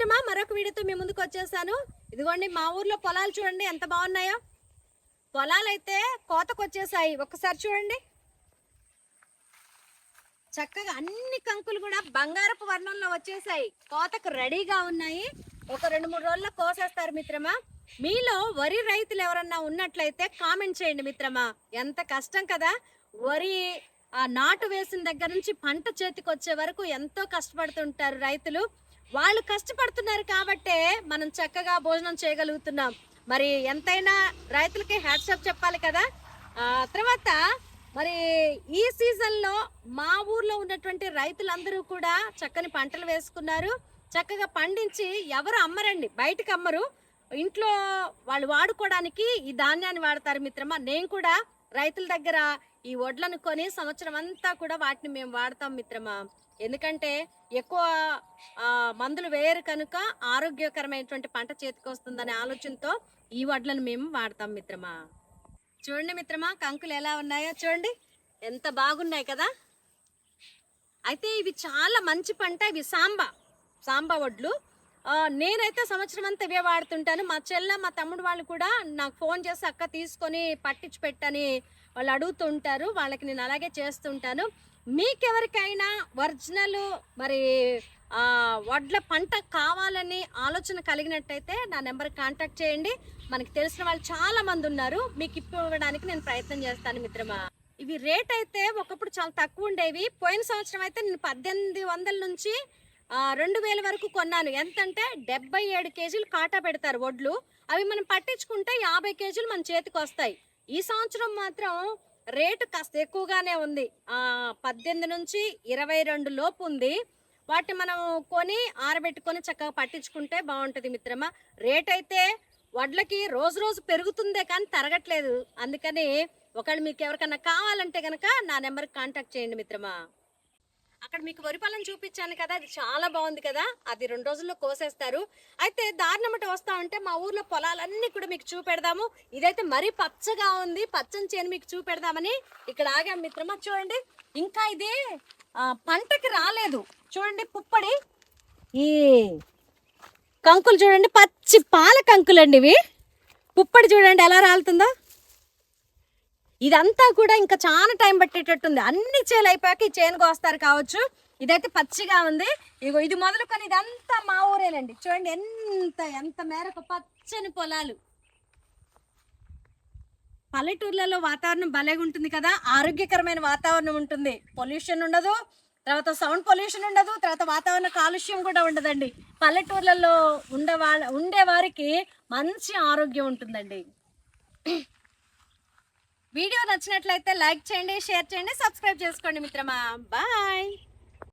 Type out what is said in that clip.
మిత్రమా? మరొక వీడియోతో మీ ముందుకు వచ్చేసాను. ఇదిగోండి మా ఊర్లో పొలాలు చూడండి ఎంత బాగున్నాయో. పొలాలు అయితే కోతకు వచ్చేసాయి ఒక్కసారి చూడండి. చక్కగా అన్ని కంకులు కూడా బంగారపు వర్ణంలో వచ్చేసాయి. కోతకు రెడీగా ఉన్నాయి. ఒక రెండు మూడు రోజుల్లో కోసేస్తారు మిత్రమా. మీలో వరి రైతులు ఎవరన్నా ఉన్నట్లయితే కామెంట్ చేయండి మిత్రమా. ఎంత కష్టం కదా. వరి ఆ నాటు వేసిన దగ్గర నుంచి పంట చేతికి వచ్చే వరకు ఎంతో కష్టపడుతుంటారు రైతులు. వాళ్ళు కష్టపడుతున్నారు కాబట్టే మనం చక్కగా భోజనం చేయగలుగుతున్నాం. మరి ఎంతైనా రైతులకి హ్యాట్సాప్ చెప్పాలి కదా? తర్వాత మరి ఈ సీజన్లో మా ఊర్లో ఉన్నటువంటి రైతులందరూ కూడా చక్కని పంటలు వేసుకున్నారు. చక్కగా పండించి ఎవరు అమ్మరండి బయటకు అమ్మరు. ఇంట్లో వాళ్ళు వాడుకోవడానికి ఈ ధాన్యాన్ని వాడతారు మిత్రమా? నేను కూడా రైతుల దగ్గర ఈ వడ్లను కొని సంవత్సరం అంతా కూడా వాటిని మేము వాడతాం మిత్రమా. ఎందుకంటే ఎక్కువ మందులు వేయరు కనుక ఆరోగ్యకరమైనటువంటి పంట చేతికి వస్తుందనే ఆలోచనతో ఈ వడ్లను మేము వాడతాం మిత్రమా. చూడండి మిత్రమా కంకులు ఎలా ఉన్నాయో చూడండి. ఎంత బాగున్నాయి కదా. అయితే ఇవి చాలా మంచి పంట ఇవి సాంబా సాంబా వడ్లు. నేనైతే సంవత్సరం అంతా ఇవే వాడుతుంటాను. మా చెల్ల మా తమ్ముడు వాళ్ళు కూడా నాకు ఫోన్ చేసి అక్క తీసుకొని పట్టించి పెట్టని వాళ్ళు అడుగుతుంటారు. వాళ్ళకి నేను అలాగే చేస్తుంటాను. మీకెవరికైనా ఒరిజినల్ మరి వడ్ల పంట కావాలని ఆలోచన కలిగినట్టయితే నా నెంబర్ కాంటాక్ట్ చేయండి. మనకి తెలిసిన వాళ్ళు చాలా మంది ఉన్నారు. మీకు ఇవ్వడానికి నేను ప్రయత్నం చేస్తాను మిత్రమా. ఇవి రేట్ అయితే ఒకప్పుడు చాలా తక్కువ ఉండేవి. పోయిన సంవత్సరం అయితే నేను పద్దెనిమిది వందల నుంచి రెండు వేల వరకు కొన్నాను. ఎంతంటే డెబ్బై ఏడు కేజీలు కాటా పెడతారు వడ్లు. అవి మనం పట్టించుకుంటే యాభై కేజీలు మన చేతికి వస్తాయి. ఈ సంవత్సరం మాత్రం రేటు కాస్త ఎక్కువగానే ఉంది. పద్దెనిమిది నుంచి ఇరవై రెండు లోపు ఉంది. వాటిని మనం కొని ఆరబెట్టుకొని చక్కగా పట్టించుకుంటే బాగుంటుంది మిత్రమా. రేట్ అయితే వడ్లకి రోజు రోజు పెరుగుతుందే కానీ తరగట్లేదు. అందుకని ఒకళ్ళు మీకు ఎవరికన్నా కావాలంటే కనుక నా నెంబర్కి కాంటాక్ట్ చేయండి మిత్రమా. అక్కడ మీకు వరి పొలం చూపించాను కదా అది చాలా బాగుంది కదా అది రెండు రోజుల్లో కోసేస్తారు. అయితే దారినమ్మట వస్తా ఉంటే మా ఊర్లో పొలాలన్నీ కూడా మీకు చూపెడదాము. ఇదైతే మరీ పచ్చగా ఉంది పచ్చని చేను మీకు చూపెడదామని ఇక్కడ ఆగాం మిత్రమా చూడండి. ఇంకా ఇది పంటకి రాలేదు. చూడండి పుప్పడి. ఈ కంకులు చూడండి పచ్చి పాల కంకులు అండి ఇవి. పుప్పడి చూడండి ఎలా రాలుతుందో. ఇదంతా కూడా ఇంకా చాలా టైం పట్టేటట్టుంది. అన్ని చేలు అయిపోయాక ఈ చేను కోస్తారు కావచ్చు. ఇదైతే పచ్చిగా ఉంది. ఇగో ఇది మొదలుకొని ఇదంతా మా ఊరేనండి చూడండి ఎంత ఎంత మేరకు పచ్చని పొలాలు. పల్లెటూర్లలో వాతావరణం భలేగా ఉంటుంది కదా. ఆరోగ్యకరమైన వాతావరణం ఉంటుంది. పొల్యూషన్ ఉండదు. తర్వాత సౌండ్ పొల్యూషన్ ఉండదు. తర్వాత వాతావరణ కాలుష్యం కూడా ఉండదండి. పల్లెటూర్లలో ఉండే వాళ్ళ ఉండే వారికి మంచి ఆరోగ్యం ఉంటుందండి. వీడియో నచ్చినట్లయితే లైక్ చేయండి షేర్ చేయండి సబ్స్క్రైబ్ చేసుకోండి మిత్రమా. బాయ్.